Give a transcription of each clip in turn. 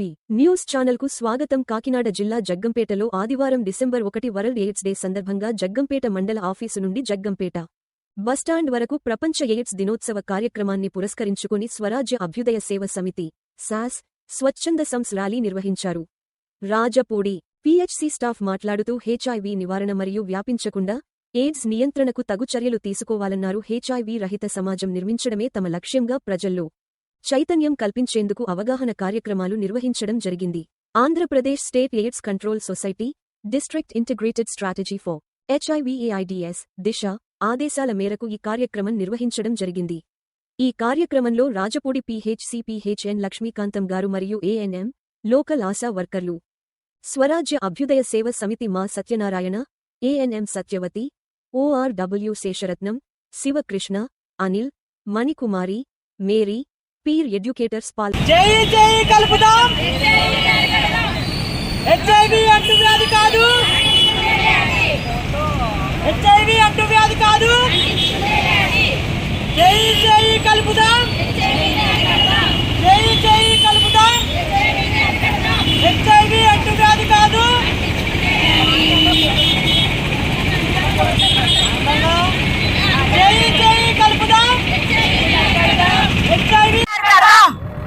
TV news ఛానల్కు స్వాగతం. కాకినాడ జిల్లా జగ్గంపేటలో ఆదివారం డిసెంబర్ ఒకటి వరల్డ్ ఎయిడ్స్ డే సందర్భంగా జగ్గంపేట మండల ఆఫీసు నుండి జగ్గంపేట బస్టాండ్ వరకు ప్రపంచ ఎయిడ్స్ దినోత్సవ కార్యక్రమాన్ని పురస్కరించుకుని స్వరాజ్య అభ్యుదయ సేవ సమితి సాస్ స్వచ్ఛంద సంస్ ర్యాలీ నిర్వహించారు. రాజపూడి పీహెచ్సీ స్టాఫ్ మాట్లాడుతూ హెచ్ఐవి నివారణ మరియు వ్యాపించకుండా ఎయిడ్స్ నియంత్రణకు తగు చర్యలు తీసుకోవాలన్నారు. హెచ్ఐవి రహిత సమాజం నిర్మించడమే తమ లక్ష్యంగా ప్రజల్లో చైతన్యం కల్పించేందుకు అవగాహన కార్యక్రమాలు నిర్వహించడం జరిగింది. Andhra Pradesh state AIDS control society district integrated strategy for HIV AIDS Disha ఆదేశాల మేరకు ఈ కార్యక్రమం నిర్వహించడం జరిగింది. ఈ కార్యక్రమంలో రాజపూడి పిహెచ్సిపిహెచ్ఎన్ లక్ష్మీకాంతం గారు మరియు ఏఎన్ఎం లోకల్ ఆశా వర్కర్లు. స్వరాజ్య అభ్యుదయ సేవ సమితి మా Satyanarayana ANM Satyavathi ORW Sesharatnam Sivakrishna Anil Manikumari Mary peer educators Paul జై జై కలుపుదాం. హెచ్ఐవి అంటు వ్యాధి కాదు. హెచ్ఐవి అంటు వ్యాధి కాదు. జై జై కలుపుదాం జై జై కలుపుదాం హెచ్ఐవి అంటు వ్యాధి కాదు జై జై కలుపుదాం హెచ్ఐవి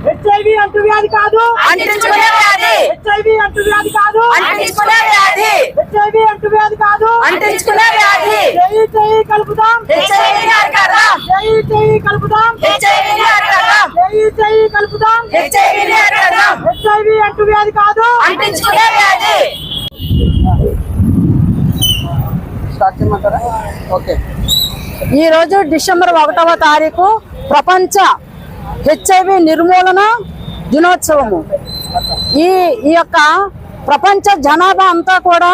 హెచ్ఐవి అంటు వ్యాధి కాదు అంటించుకునే వ్యాధి. హెచ్ఐవి అంటు వ్యాధి కాదు. అంటించుకునే వ్యాధి. హెచ్ఐవి అంటు వ్యాధి కాదు. అంటించుకునే వ్యాధి. జై జై కలుపుదాం. హెచ్ఐవి అరికడదాం జై జై కలుపుదాం. హెచ్ఐవి అరికడదాం జై జై కలుపుదాం. హెచ్ఐవి అరికడదాం హెచ్ఐవి అంటు వ్యాధి కాదు. అంటించుకునే వ్యాధి. ఈ రోజు డిసెంబర్ ఒకటవ తారీఖు ప్రపంచ హెచ్ఐవి నిర్మూలన దినోత్సవము. ఈ ఈ యొక్క ప్రపంచ జనాభా అంతా కూడా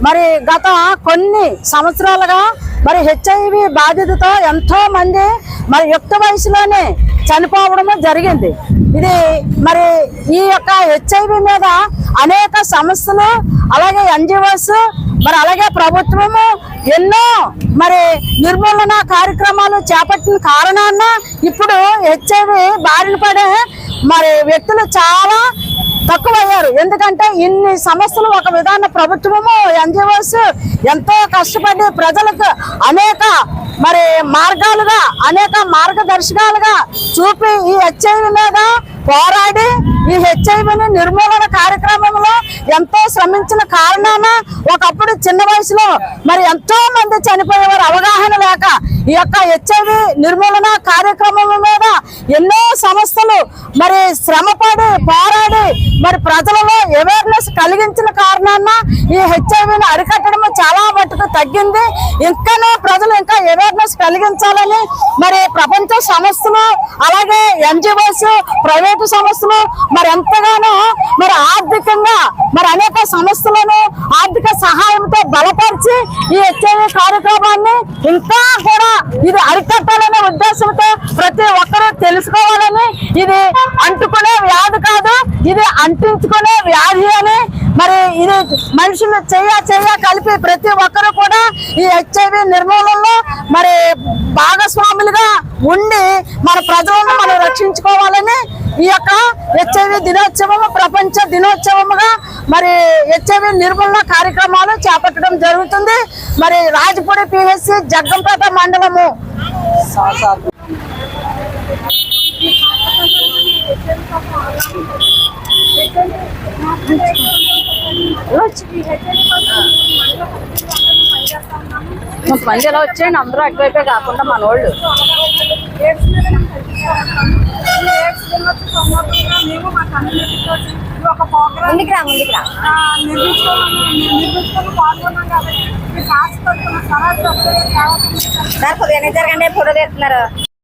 మరి గత కొన్ని సంవత్సరాలుగా మరి హెచ్ఐవి బాధితుతో ఎంతో మంది మరి యుక్త వయసులోనే చనిపోవడం జరిగింది. ఇది మరి ఈ యొక్క హెచ్ఐవి మీద అనేక సమస్యలు అలాగే ఎన్జిఓస్ మరి అలాగే ప్రభుత్వము ఎన్నో మరి నిర్మూలన కార్యక్రమాలు చేపట్టిన కారణాన ఇప్పుడు హెచ్ఐవి బారిన పడే మరి వ్యక్తులు చాలా తక్కువయ్యారు. ఎందుకంటే ఇన్ని సమస్యలు ఒక విధాన ప్రభుత్వము ఎన్జిఓస్ ఎంతో కష్టపడి ప్రజలకు అనేక మరి మార్గాలుగా అనేక మార్గదర్శకాలుగా చూపి ఈ హెచ్ఐవి మీద పోరాడి ఈ హెచ్ఐవిని నిర్మూలన కార్యక్రమంలో ఎంతో శ్రమించిన కారణాన ఒకప్పుడు చిన్న వయసులో మరి ఎంతో మంది చనిపోయేవారు. అవగాహన లేక ఈ యొక్క హెచ్ఐవి నిర్మూలన కార్యక్రమం మీద ఎన్నో సంస్థలు మరి శ్రమపడి పోరాడి మరి ప్రజలలో అవేర్నెస్ కలిగించిన కారణాన ఈ హెచ్ఐవిని అరికట్టడం చాలా మటుకు తగ్గింది. ఇంకానూ ప్రజలు ఇంకా అవేర్నెస్ కలిగించాలని మరి ప్రపంచ సంస్థలు అలాగే ఎన్జిఓస్ ప్రైవేటు సంస్థలు మరి ఎంతగానో మరి ఆర్థికంగా మరి అనేక సంస్థలను ఆర్థిక సహాయంతో బలపరిచి ఈ హెచ్ఐవి కార్యక్రమాన్ని ఇంకా కూడా ఇది అరికట్టాలనే ఉద్దేశంతో ప్రతి ఒక్కరూ తెలుసుకోవాలని ఇది అంటుకునే వ్యాధి కాదు ఇది అంటించుకునే వ్యాధి అని మరి ఇది మనుషులు చెయ్య చెయ్య కలిపి ప్రతి ఒక్కరు కూడా ఈ హెచ్ఐవి నిర్మూలనలో మరి భాగస్వాములుగా ఉండి మన ప్రజలను మనం రక్షించుకోవాలని ఈ యొక్క హెచ్ఐవి దినోత్సవము ప్రపంచ దినోత్సవముగా మరి హెచ్ఐవి నిర్మూలన కార్యక్రమాలు చేపట్టడం జరుగుతుంది. మరి రాజపూడి పిహెచ్సి జగ్గంపేట మండలము. కొంతమంది ఇలా వచ్చేయండి అందరూ అటువైపే కాకుండా మన వాళ్ళు ముందుకు రా ముందుకు రా. సార్ కొద్దిగా జరగండి ఫోటో తీస్తున్నారు.